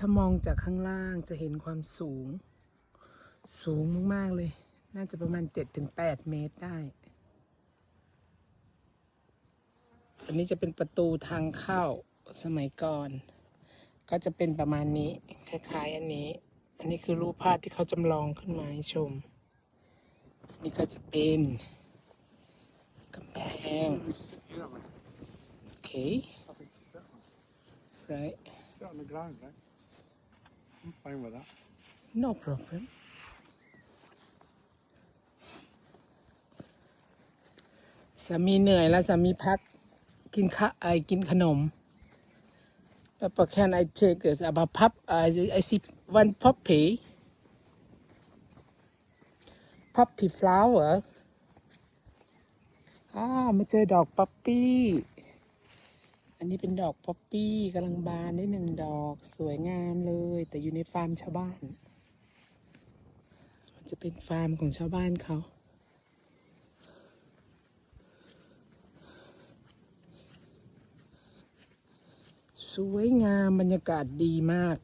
ถ้ามองจากข้างล่างจะเห็นความสูง สูงมากๆเลย น่าจะประมาณเจ็ดถึงแปดเมตรได้ อันนี้จะเป็นประตูทางเข้าสมัยก่อน ก็จะเป็นประมาณนี้ คล้ายๆ อันนี้ อันนี้คือรูปภาพที่เขาจำลองขึ้นมาให้ชม อันนี้ก็จะเป็นกำแพงโอเค right on the ground, right? I'm fine with that. no problem สามีเหนื่อยแล้วสามีพักกินข้าไอกินขนม Papa can I take this about pop I I see one puppy puppy flower อ่ามาเจอดอกป๊อปปี้อั นนี้เป็นดอกป๊อปปี้กำลังบานได้หนึ่งดอกสวยงามเลย แต่อยู่ในฟาร์มชาวบ้าน มันจะเป็นฟาร์มของชาวบ้านเขา สวยงามบรรยากาศดีมาก